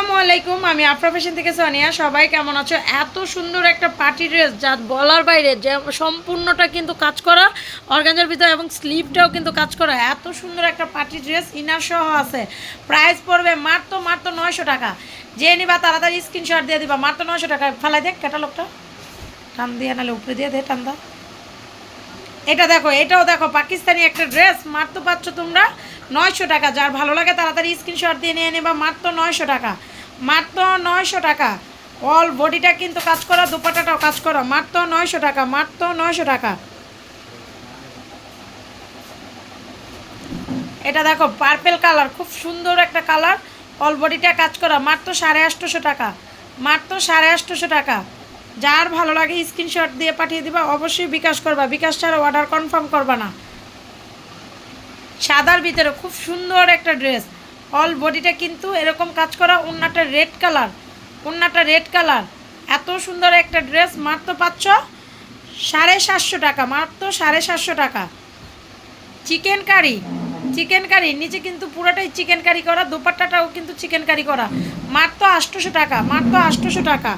আসসালামু আলাইকুম, আমি আফরা ফ্যাশন থেকে সোনিয়া। সবাই কেমন আছো? এত সুন্দর একটা পার্টি ড্রেস যা বলার বাইরে, যে সম্পূর্ণটা কিন্তু কাজ করা, অর্গানজার ভিতরে এবং স্লিভটাও কিন্তু কাজ করা। এত সুন্দর একটা পার্টি ড্রেস ইনার সহ আছে। প্রাইস পড়বে মাত্র মাত্র নয়শো টাকা। যে নিবা তাড়াতাড়ি স্ক্রিনশট দিয়ে দিবা। মাত্র নয়শো টাকা ফেলাই দেখ ক্যাটালগটা। টান দিয়ে নাহলে উপরে দিয়ে দে, টান দা এটা দেখো, এটাও দেখো, পাকিস্তানি একটা ড্রেস মাত্র পাচ্ছ তোমরা নয়শো টাকা। যার ভালো লাগে তাড়াতাড়ি স্ক্রিনশট দিয়ে নিয়ে নেবা, মাত্র নয়শো টাকা। মাত্র নয়শো টাকা। অল বডিটা কিন্তু কাজ করা, দুপাটাটাও কাজ করা। মাত্র নয়শো টাকা, মাত্র নয়শো টাকা। এটা দেখো পার্পেল কালার খুব সুন্দর একটা কালার অল বডিটা কাজ করা, মাত্র সাড়ে আটশোশো টাকা। মাত্র সাড়ে আটশোশো টাকা। যার ভালো লাগে স্ক্রিনশট দিয়ে পাঠিয়ে দিবা, অবশ্যই বিকাশ করবা। বিকাশ ছাড়া অর্ডার কনফার্ম করবা না। সাদার ভিতরে খুব সুন্দর একটা ড্রেস অল বডিটা কিন্তু এরকম কাজ করা ওন্নাটা রেড কালার ওন্নাটা রেড কালার এত সুন্দর একটা ড্রেস মাত্র পাচ্ছ সাড়ে সাতশো টাকা, মাত্র সাড়ে সাতশো টাকা। চিকেন কারি চিকেন কারি নিচে কিন্তু পুরোটাই চিকেন কারি করা, দুপাট্টাটাও কিন্তু চিকেন কারি করা। মাত্র আটশোশো টাকা, মাত্র আটশোশো টাকা।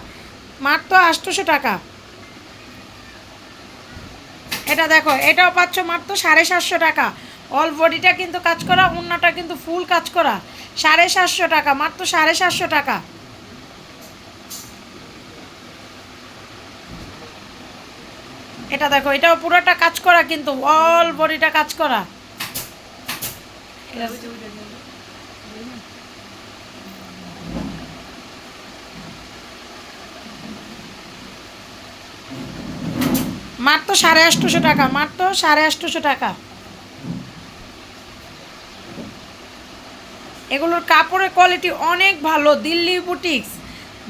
মাত্র আটশোশো টাকা। এটা দেখো, এটাও পাচ্ছ মাত্র সাড়ে সাতশো টাকা। অল বডিটা কিন্তু কাজ করা অন্যটা কিন্তু ফুল কাজ করা। সাড়ে সাতশো টাকা মাত্র সাড়ে সাতশো টাকা। এটা দেখো, এটাও পুরোটা কাজ করা কিন্তু অল বডিটা কাজ করা। মাত্র সাড়ে আটশোশো টাকা মাত্র সাড়ে আটশোশো টাকা। এগুলোর কাপড়ের কোয়ালিটি অনেক ভালো, দিল্লি বুটিক্স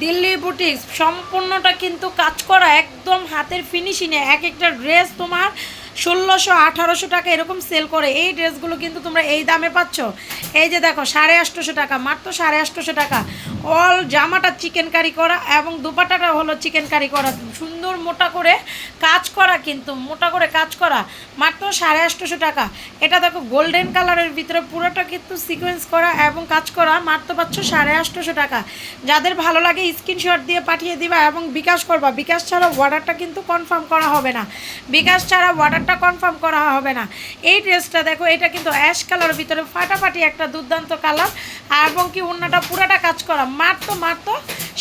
দিল্লি বুটিক্স সম্পূর্ণটা কিন্তু কাজ করা একদম হাতের ফিনিশিংয়ে এক একটা ড্রেস তোমার ষোলোশো, আঠারোশো টাকা এরকম সেল করে। এই ড্রেসগুলো কিন্তু তোমরা এই দামে পাচ্ছ। এই যে দেখো, সাড়ে আটশোশো টাকা, মাত্র সাড়ে আটশোশো টাকা। অল জামাটা চিকেন কারি করা এবং দুপাটাটা হলো চিকেন কারি করা। সুন্দর মোটা করে কাজ করা কিন্তু, মোটা করে কাজ করা, মাত্র সাড়ে আটশোশো টাকা। এটা দেখো গোল্ডেন কালারের ভিতরে পুরোটা কিন্তু সিকোয়েন্স করা এবং কাজ করা, মাত্র পাচ্ছ সাড়ে আটশোশো টাকা। যাদের ভালো লাগে স্ক্রিনশট দিয়ে পাঠিয়ে দিবা এবং বিকাশ করবা। বিকাশ ছাড়া অর্ডারটা কিন্তু কনফার্ম করা হবে না। বিকাশ ছাড়া অর্ডারটা কনফার্ম করা হবে না। এই ড্রেসটা দেখো এটা কিন্তু অ্যাশ কালারের ভিতরে ফাটাফাটি একটা দুর্দান্ত কালার এবং কি উন্নাটা পুরাটা কাজ করা মাত্র মাত্র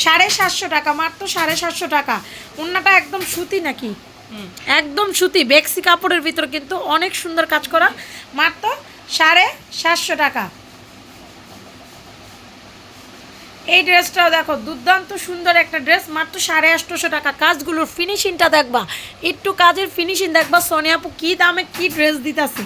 সাড়ে সাতশো টাকা মাত্র সাড়ে সাতশো টাকা। উন্নাটা একদম সুতি নাকি? একদম সুতি বেক্সি কাপড়ের ভিতরে কিন্তু অনেক সুন্দর কাজ করা মাত্র সাড়ে সাতশো টাকা। এই ড্রেসটাও দেখো, দুর্দান্ত সুন্দর একটা ড্রেস, মাত্র সাড়ে আটশোশো টাকা। কাজগুলোর ফিনিশিংটা দেখবা, একটু কাজের ফিনিশিং দেখবা। সোনিয়াপু কী দামে কী ড্রেস দিতাছি?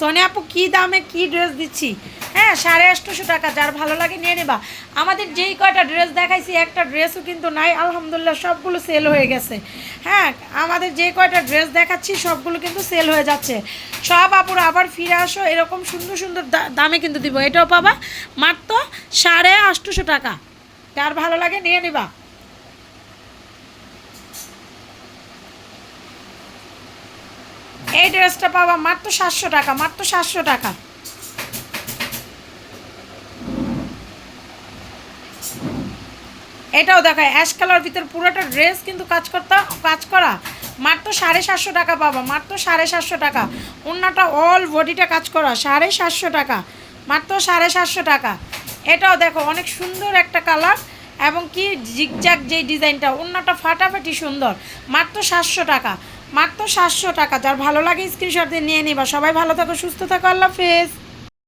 সোনিয়াপু কী দামে কী ড্রেস দিচ্ছি? হ্যাঁ সাড়ে আটশোশো টাকা, যার ভালো লাগে নিয়ে নেবা। আমাদের যেই কয়টা ড্রেস দেখাইছি, একটা ড্রেসও কিন্তু নাই, আলহামদুলিল্লাহ সবগুলো সেল হয়ে গেছে। হ্যাঁ আমাদের যে কয়টা ড্রেস দেখাচ্ছি, সবগুলো কিন্তু সেল হয়ে যাচ্ছে। সব আপুরা আবার ফিরে আসো, এরকম সুন্দর সুন্দর দামে কিন্তু দিব। এটাও পাবা মাত্র সাড়ে আটশোশো টাকা। যার ভালো লাগে নিয়ে নেবা। এই ড্রেসটা পাবা মাত্র সাতশো টাকা, মাত্র সাতশো টাকা। এটাও দেখায়। অ্যাশ কালার ভিতর পুরোটা ড্রেস কিন্তু কাজ করতে কাজ করা। মাত্র সাড়ে সাতশো টাকা পাবা মাত্র সাড়ে সাতশো টাকা। অন্যটা অল বডিটা কাজ করা, সাড়ে সাতশো টাকা। মাত্র সাড়ে সাতশো টাকা। এটাও দেখো, অনেক সুন্দর একটা কালার এবং কি জিগজ্যাগ যে ডিজাইনটা অন্যটা ফাটাফাটি সুন্দর। মাত্র সাতশো টাকা, মাত্র সাতশো টাকা। যার ভালো লাগে স্ক্রিনশট দিয়ে নিয়ে নিবা। সবাই ভালো থাকো, সুস্থ থাকো, আল্লাহ হাফেজ।